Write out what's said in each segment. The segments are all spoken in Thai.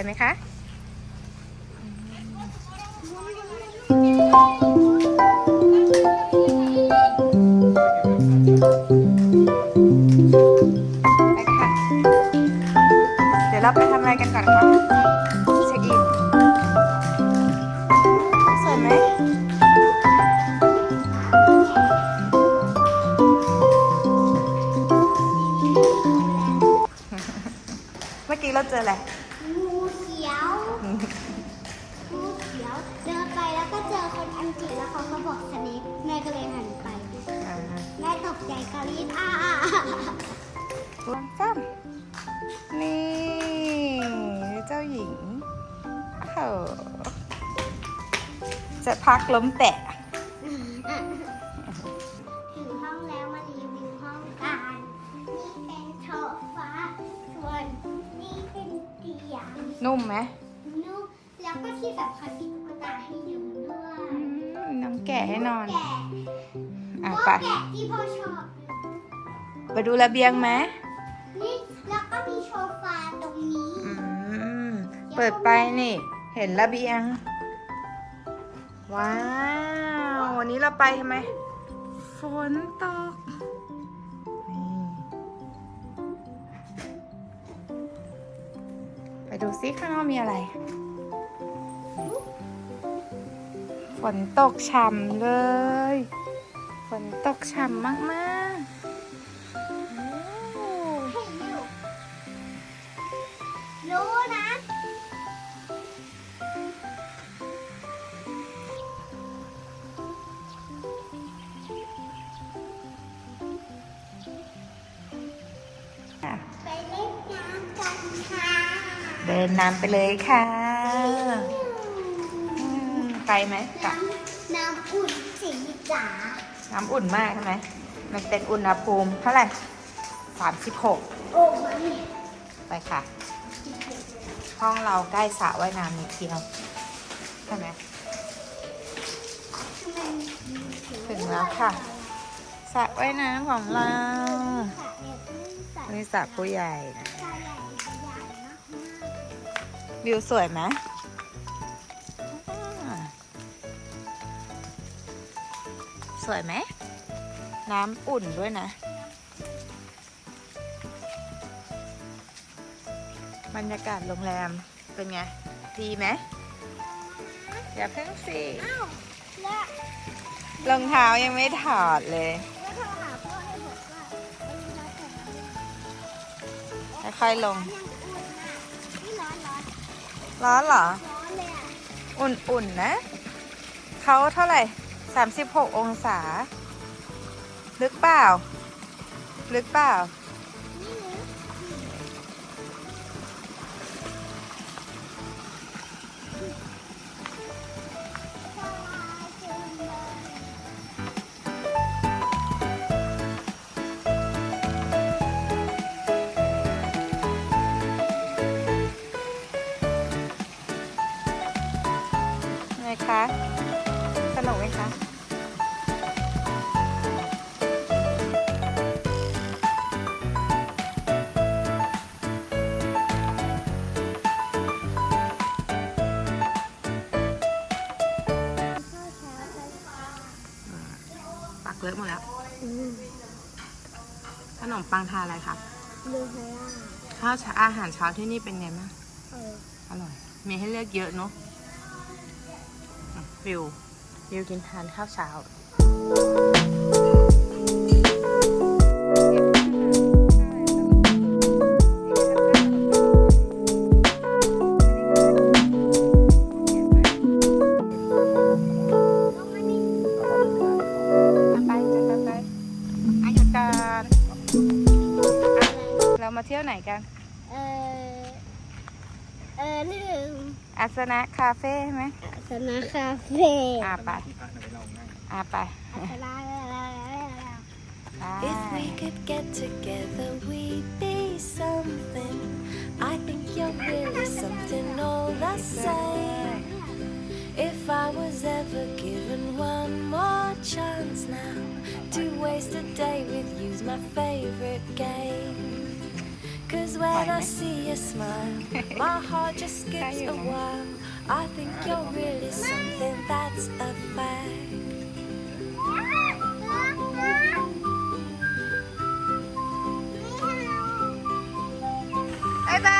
วยไหมคะไปค่ะ เดี๋ยวเราไปทำอะไรกันก่อนคะเช็คอินสวยไหมเมื่อกี้เราเจออะไร จ้ำนี่ เจ้าหญิงโอ้โหจะพักล้มแตะ ถึงห้องแล้วมารีวิวห้องกัน นี่เป็นโถฟ้า ส่วนนี่เป็นเตียงนุ่มไหมนุ่มแล้วก็ที่สำคัญมีตุ๊กตาให้ดูด้วยอืมน้องแกะให้นอน แกะอะพวกไป แกะที่พ่อชอบ ไปดูระเบียงไหมนี่แล้วก็มีโซฟาตรงนี้อืม เปิดไปนี่ เห็นระเบียง ว้าว วันนี้เราไปทำไม ฝนตก นี่ ไปดูซิข้างนอกมีอะไร ฝนตกฉ่ำเลย ฝนตกฉ่ำมากๆ เดินน้ำไปเลยค่ะอืมไปไหมกะน้ำน้ำอุ่นสีจ๋าน้ำอุ่นมากใช่ไหม มันเป็นอุณหภูมิเท่าไหร่สามสิบหกโอ้ยไปค่ะ ห้องเราใกล้สระว่ายน้ำนิดเดียวใช่ไหมทำไมถึงแล้วค่ะสระว่ายน้ำของเราค่ะเนี่ยต้องใส่นี่สระผู้ใหญ่นะ วิวสวยไหมอ่าสวยไหม น้ำอุ่นด้วยนะ บรรยากาศโรงแรมเป็นไง ดีไหม อย่าเพิ่งสิๆอ้าวแล้วรองเท้ายังไม่ถอดเลยแล้วโทรหาพ่อให้บอกว่าวันนี้ร้านแต่น้ำยังค่อยๆลง ร้อนเหรอ ร้อนเลยอะอุ่นๆนะ เขาเท่าไหร่ 36 องศา ลึกเปล่า ลึกเปล่า คะ สนุกไหมคะปักเลอะหมดแล้วขนมปังทานอะไรคะดูเฮล่าข้าวเช้าอาหารเช้าที่นี่เป็นไงบ้างเอออร่อย มีให้เลือกเยอะเนาะอะ วิว วิวกินทานข้าวเช้าไปจะไปอายุการเรามาเที่ยวไหนกัน เออ เออลืม อาสนะคาเฟ่ใช่ไหม สนาคาเฟ่ อ่าไปอ่าไป สนา ไป If we could get together, we'd be something. I think you're really something all the same. If I was ever given one more chance now to waste a day with you's my favorite game. Cause when I see you smile, my heart just skips a know. while. I think you're really something that's a fact. บา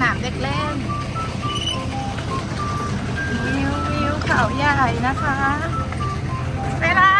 นี่สนามเด็กเล่น วิววิวเขาใหญ่นะคะ เวลา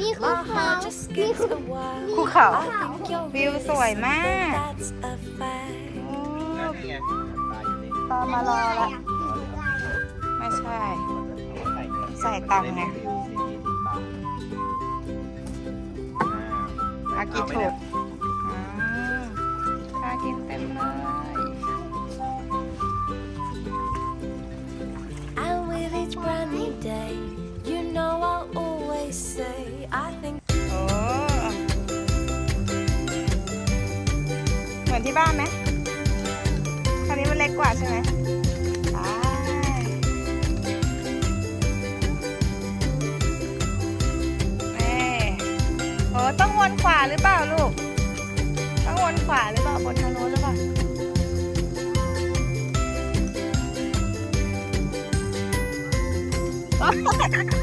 มีภู my เขา heart just skips a while. ภูเขา I think you're วิว really สวยมาก something that's a fact. โอ้นี่ไงปลาอยู่นี่ปลามารอละไม่ใช่ ใส่ตังค์ไงอากิถูก อนที่บ้านไหมคราวนี้มันเล็กกว่าใช่ไหมไปนี่โอ้ต้องวนขวาหรือเปล่าลูก ต้องวนขวาหรือเปล่าบนทางโน้นหรือเปล่าป้